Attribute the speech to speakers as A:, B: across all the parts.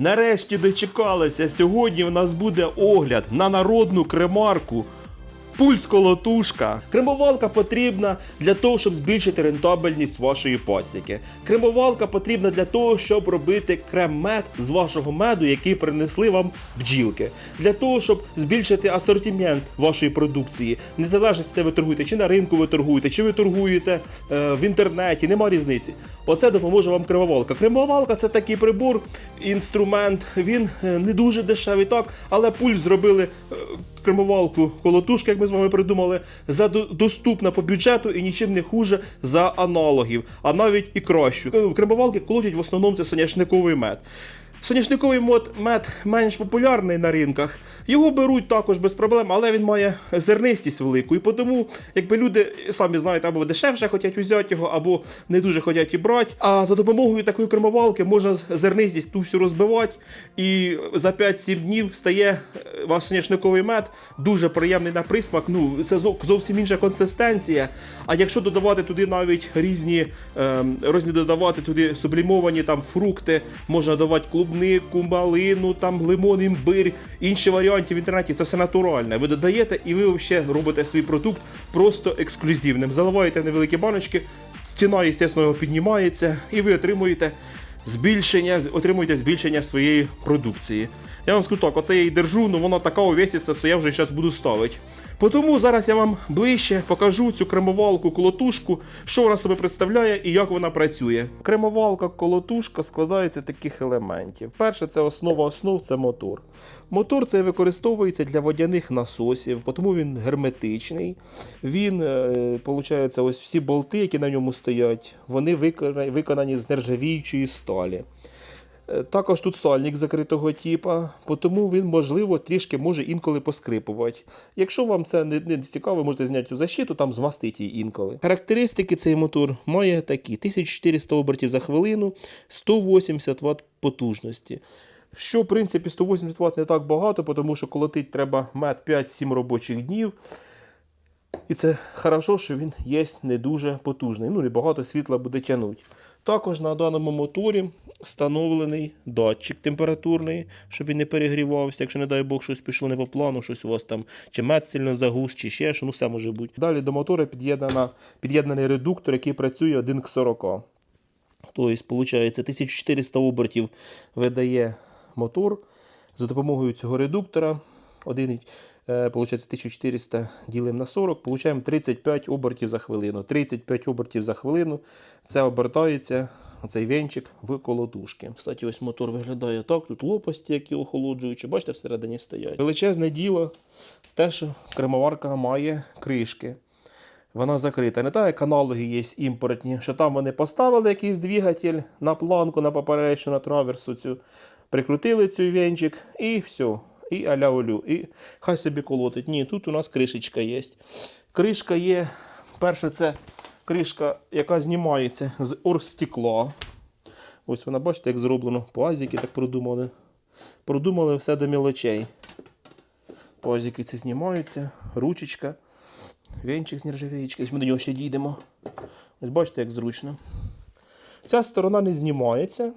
A: Нарешті дочекалися. Сьогодні у нас буде огляд на народну кремарку. Пульс колотушка. Кремовалка потрібна для того, щоб збільшити рентабельність вашої пасіки. Кремовалка потрібна для того, щоб робити крем-мед з вашого меду, який принесли вам бджілки. Для того, щоб збільшити асортимент вашої продукції. Незалежно, де ви торгуєте, чи на ринку ви торгуєте, чи ви торгуєте е, в інтернеті, нема різниці. Оце допоможе вам кремовалка. Кремовалка це такий прибор, інструмент. Він е, не дуже дешевий, так, але пульс зробили е, колотушка, як ми з вами придумали, за доступна по бюджету і нічим не хуже за аналогів, а навіть і кращу. Е, колотять в основному це соняшниковий мед. Соняшниковий мод, мед менш популярний на ринках. Його беруть також без проблем, але він має зернистість велику. І тому, якби люди самі знаєте, або дешевше хочуть взяти його, або не дуже хочуть і брати. А за допомогою такої кремовалки можна зернистість ту всю розбивати, і за 5-7 днів стає е, ваш соняшниковий мед дуже приємний на присмак. Ну, це зовсім інша консистенція. А якщо додавати туди навіть різні ем, різні додавати туди сублімовані там фрукти, можна додавати клубнику, малину, там лимон, імбир, інші варіанти в інтернеті. Це все натуральне. Ви додаєте і ви взагалі робите свій продукт просто ексклюзивним. Заливаєте невеликі баночки, ціна, звісно, піднімається, і ви отримуєте збільшення, отримуєте збільшення своєї продукції. Я вам скажу так, оце я її держу, але вона така увесіста, що я вже зараз буду ставити. Тому зараз я вам ближче покажу цю кремовалку колотушку, що вона себе представляє і як вона працює. Кремовалка колотушка складається з таких елементів. Перше, це основа основ це мотор. Мотор це використовується для водяних насосів, тому він герметичний. Він, е, виходить, ось всі болти, які на ньому стоять, вони виконані з нержавіючої сталі. Е, Також тут сальник закритого типа, тому він, можливо, трішки може інколи поскрипувати. Якщо вам це не, не цікаво, можете зняти цю защиту, там змастити її інколи. Характеристики цей мотор має такі: 1400 обертів за хвилину, 180 Вт потужності. Що, в принципі, 180 Вт не так багато, тому що колотить треба мед 5-7 робочих днів. І це хорошо, що він є не дуже потужний. Ну, небагато світла буде тягнути. Також на даному моторі встановлений датчик температурний, щоб він не перегрівався, якщо, не дай Бог, щось пішло не по плану, щось у вас там чи мед сильно загус, чи ще що, ну все може бути. Далі до мотора під'єднаний редуктор, який працює 1 к 40. Тобто, виходить, 1400 обертів видає мотор. За допомогою цього редуктора 1 Е, получається 1400 ділимо на 40, получаємо 35 обертів за хвилину. 35 обертів за хвилину. Це обертається цей венчик в колодушки. Кстати, ось мотор виглядає так. Тут лопасті, які охолоджуючі, бачите, всередині стоять. Величезне діло з те, що кремоварка має кришки. Вона закрита. Не так, як аналоги є імпортні, що там вони поставили якийсь двигатель на планку, на поперечну, на траверсу. цю, Прикрутили цю венчик і все. І аля олю. І хай собі колотить. Ні, тут у нас кришечка є. Кришка є. Перше, це кришка, яка знімається з оргстекла. Ось вона, бачите, як зроблено. Пазики так продумали. Продумали все до мілочей. Пазики це знімаються, ручечка. Венчик з нержавієчки. Ми до нього ще дійдемо. Ось бачите, як зручно. Ця сторона не знімається.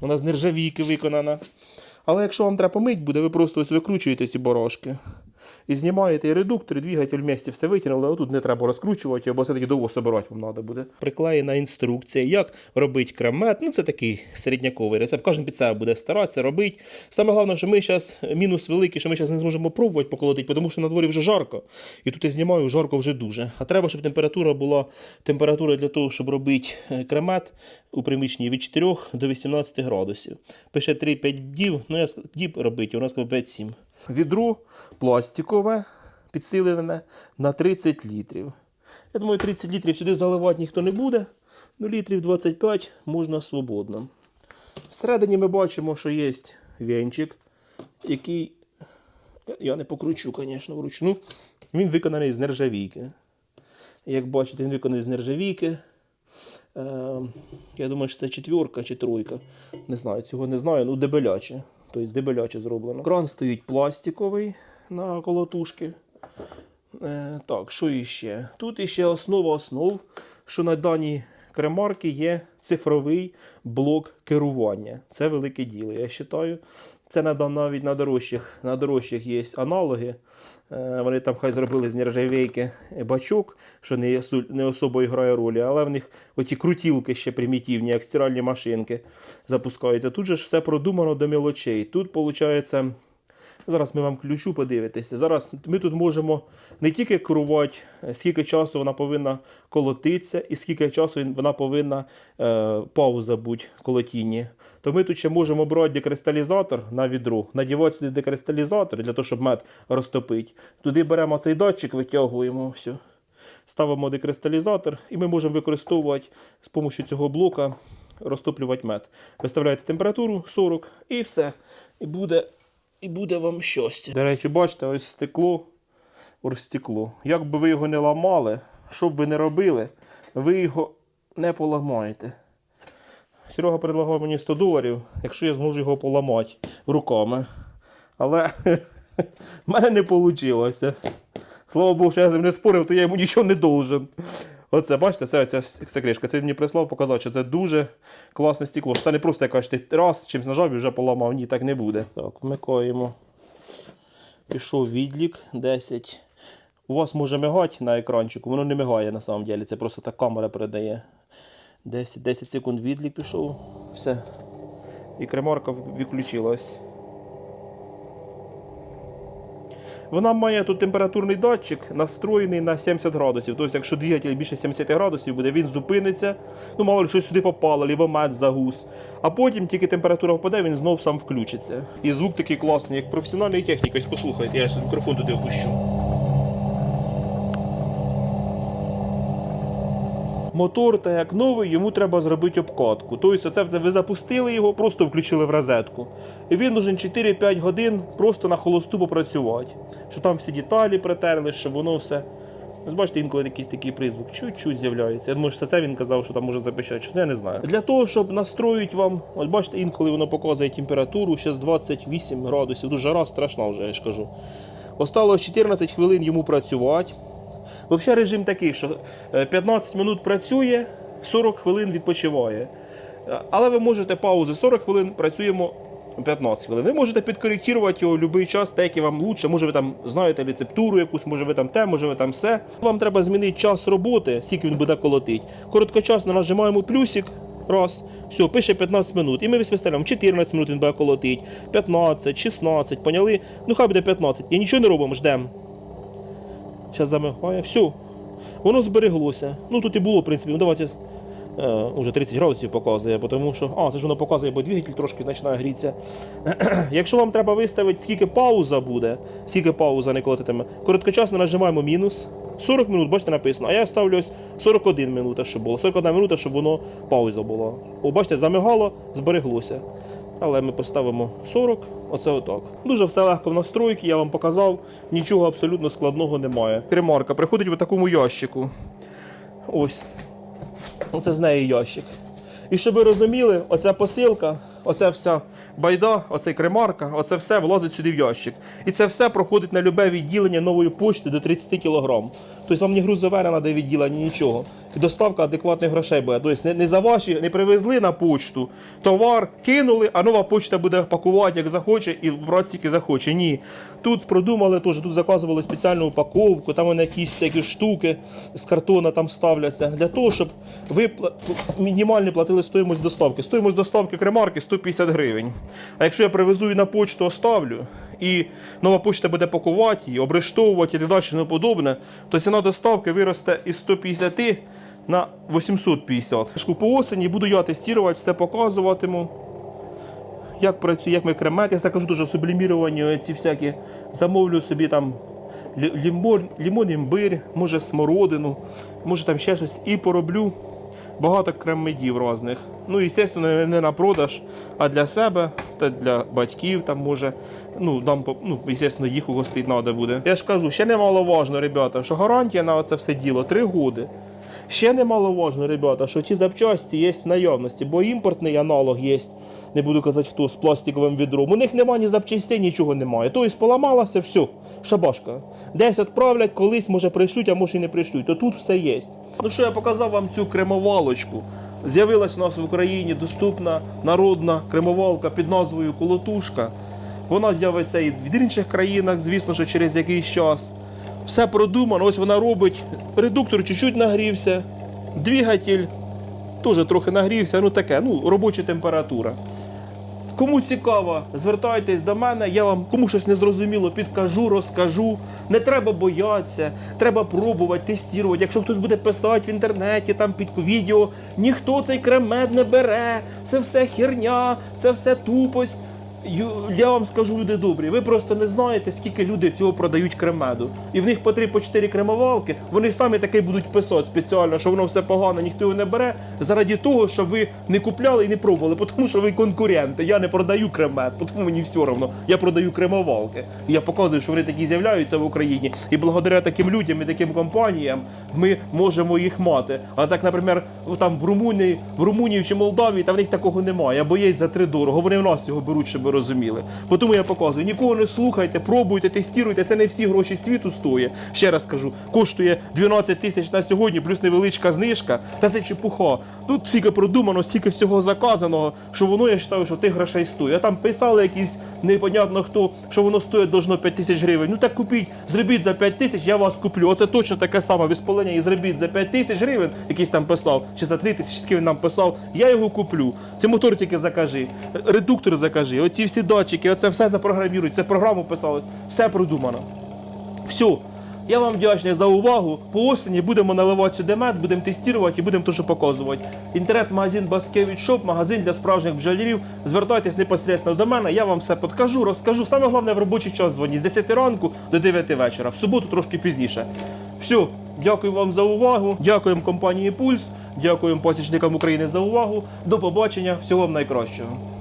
A: Вона з нержавійки виконана. Але якщо вам треба помить буде, ви просто ось викручуєте ці борошки. І знімаєте і редуктор, і двигатель в місті все витягнули, а тут не треба розкручувати, або все-таки довго собирати вам треба буде. Приклеєна інструкція, як робити кремет. Ну, це такий середняковий рецепт. Кожен під себе буде старатися робити. Саме головне, що ми зараз, мінус великий, що ми зараз не зможемо пробувати поколотити, тому що на дворі вже жарко. І тут я знімаю, жарко вже дуже. А треба, щоб температура була температура для того, щоб робити е, кремет у приміщенні від 4 до 18 градусів. Пише 3-5 діб, ну я діб робити, у нас 5-7. Відро пластикове, підсилене на 30 літрів. Я думаю, 30 літрів сюди заливати ніхто не буде. Ну, літрів 25 можна свободно. Всередині ми бачимо, що є венчик, який. я- не покручу, звісно, вручну. Він виконаний з нержавійки. Як бачите, він виконаний з нержавійки. Е, я думаю, що це четверка чи тройка. Не знаю, цього не знаю. Ну, дебеляче. Тобто дебеляче зроблено. Кран стоїть пластиковий на колотушки. Е, так, що іще? Тут іще основа основ, що на даній кремарки є цифровий блок керування. Це велике діло, я вважаю. Це на, навіть на дорожчих, на дорожчих є аналоги. Е, Вони там хай зробили з нержавейки бачок, що не, не особо грає ролі, але в них оті крутілки ще примітивні, як стиральні машинки запускаються. Тут же ж все продумано до мілочей. Тут, виходить, Зараз ми вам ключу подивитися. Зараз ми тут можемо не тільки керувати, е, скільки часу вона повинна колотитися, і скільки часу вона повинна е, пауза бути колотінні. То ми тут ще можемо брати декристалізатор на відро, надівати сюди декристалізатор для того, щоб мед розтопити. Туди беремо цей датчик, витягуємо все. Ставимо декристалізатор, і ми можемо використовувати з допомогою цього блока розтоплювати мед. Виставляєте температуру 40 і все. І буде і буде вам щастя. До речі, бачите, ось стекло, оргстекло. Як би ви його не ламали, що б ви не робили, ви його не поламаєте. Серега предлагав мені 100 доларів, якщо я зможу його поламати руками. Але в мене не вийшло. Слава Богу, що я з ним не спорив, то я йому нічого не должен. Оце, бачите, це, це, це кришка. Це мені прислав показати, що це дуже класне стекло. Що це не просто якась ти раз чимось нажав і вже поламав. Ні, так не буде. Так, вмикаємо. Пішов відлік 10. У вас може мигати на екранчику, воно не мигає на самом деле, це просто так камера передає. 10, 10 секунд відлік пішов. Все. І кремарка відключилась. Вона має тут температурний датчик настроєний на 70 градусів. Тобто, якщо двигатель більше 70 градусів буде, він зупиниться. Ну, мало ли щось сюди попало, либо мед загус. А потім тільки температура впаде, він знов сам включиться. І звук такий класний, як професіональної техніки. Ось послухайте, я ще мікрофон туди опущу. Мотор, так як новий, йому треба зробити обкатку. Тобто, це ви запустили його, просто включили в розетку. І він нужен 4-5 годин просто на холосту попрацювати. Щоб там всі деталі притерли, щоб воно все. Бачите, інколи якийсь такий призвук чуть-чуть з'являється. Я думаю, що це він казав, що там може запищати, що я не знаю. Для того, щоб настроїти вам, ось бачите, інколи воно показує температуру, зараз 28 градусів. Дуже жара страшна вже, я ж кажу. Осталось 14 хвилин йому працювати. Взагалі режим такий, що е, 15 минут працює, 40 хвилин відпочиває. Е, Але ви можете паузи 40 хвилин, працюємо 15 хвилин. Ви можете підкоректувати його в будь-який час, так як вам лучше. Може ви там знаєте рецептуру якусь, може ви там те, може ви там все. Вам треба змінити час роботи, скільки він буде колотити. Короткочасно нажимаємо плюсик. Раз, все, пише 15 минут. І ми виставляємо 14 минут він буде колотить, 15, 16, поняли? Ну хай буде 15. І нічого не робимо, ждемо. Зараз замигає, все. Воно збереглося. Ну тут і було, в принципі, ну давайте. Е, уже 30 градусів показує, тому що. А, це ж воно показує, бо двигатель трошки починає грітися. Якщо вам треба виставити, скільки пауза буде, скільки пауза не колотитиме, короткочасно нажимаємо мінус. 40 минут, бачите, написано. А я ставлю ось 41 минута, щоб було. 41 минута, щоб воно пауза була. О, бачите, замигало, збереглося. Але ми поставимо 40, оце отак. Дуже все легко в настройки, я вам показав, нічого абсолютно складного немає. Кремарка приходить в такому ящику. Ось. Оце з неї ящик. І щоб ви розуміли, оця посилка, оця вся байда, оцей кремарка, оце все влазить сюди в ящик. І це все проходить на любе відділення нової почти до 30 кг. Тобто вам ні грузове не треба відділення, нічого. Доставка адекватних грошей буде. Тобто не, не за ваші, не привезли на почту, товар кинули, а нова почта буде пакувати, як захоче, і брати скільки захоче. Ні. Тут продумали теж, тут заказували спеціальну упаковку, там вони якісь всякі штуки з картона там ставляться. Для того, щоб ви мінімально платили стоїмость доставки. Стоїмость доставки кремарки 150 гривень. А якщо я привезу і на почту оставлю, і нова почта буде пакувати її, обрештовувати і так далі і подобне, то ціна доставки виросте із 150 на 850. По осені буду я тестувати, все показуватиму. Як працює, як ми кремет, я закажу дуже субліміровані ці всякі. Замовлю собі там лі- лімон, лімон імбир, може смородину, може там ще щось. І пороблю багато крем-медів різних. Ну, і, звісно, не- на продаж, а для себе та для батьків там може. Ну, нам, ну, звісно, їх угостити треба буде. Я ж кажу, ще немаловажно, ребята, що гарантія на це все діло 3 роки. Ще немаловажно, ребята, що ті запчасті є в наявності, бо імпортний аналог є, не буду казати хто, з пластиковим відром. У них немає ні запчастей, нічого немає. Тобто поламалося, все, шабашка. Десь відправлять, колись, може, прийшлють, а може і не прийшлють. То тут все є. Ну що, я показав вам цю кремовалочку. З'явилась у нас в Україні доступна народна кремовалка під назвою Колотушка. Вона з'явиться і в інших країнах, звісно, що через якийсь час. Все продумано, ось вона робить. Редуктор чуть-чуть нагрівся, двигатель теж трохи нагрівся, ну таке, ну, робоча температура. Кому цікаво, звертайтесь до мене, я вам кому щось незрозуміло підкажу, розкажу. Не треба боятися, треба пробувати, тестувати. Якщо хтось буде писати в інтернеті, там під відео, ніхто цей кремет не бере, це все херня, це все тупость. Я вам скажу, люди добрі, ви просто не знаєте, скільки люди цього продають кремеду. І в них по три по чотири кремовалки, вони самі таке будуть писати спеціально, що воно все погано, ніхто його не бере, заради того, щоб ви не купляли і не пробували, тому що ви конкуренти. Я не продаю кремет, тому мені все одно. Я продаю кремовалки. І я показую, що вони такі з'являються в Україні. І благодаря таким людям і таким компаніям ми можемо їх мати. А так, наприклад, там в Румунії, в Румунії чи Молдавії, там в них такого немає, або є за три дорого. Вони в нас його беруть, щоб ви розуміли. Тому я показую, нікого не слухайте, пробуйте, тестуйте. Це не всі гроші світу стоїть. Ще раз кажу, коштує 12 тисяч на сьогодні, плюс невеличка знижка. Та це чепуха. Тут стільки продумано, стільки всього заказаного, що воно я вважаю, що тих грошей стоїть. А там писали якісь непонятно хто, що воно стоїть должно 5 тисяч гривень. Ну так купіть, зробіть за 5 тисяч, я вас куплю. Оце точно таке саме виспалення і зробіть за 5 тисяч гривень, якийсь там писав, чи за 3 тисячі, скільки він нам писав, я його куплю. Це мотор тільки закажи, редуктор закажи, оці всі датчики, оце все запрограмірують, це програму писалось, все продумано. Все. Я вам вдячний за увагу. По осені будемо наливати сюди мед, будемо тестувати і будемо теж показувати. Інтернет-магазин Баскевич Шоп, магазин для справжніх бджолярів. Звертайтесь непосередньо до мене, я вам все подкажу, розкажу. Саме головне в робочий час дзвоніть з 10 ранку до 9 вечора. В суботу трошки пізніше. Все, дякую вам за увагу. Дякуємо компанії Пульс, дякуємо пасічникам України за увагу. До побачення, всього вам найкращого.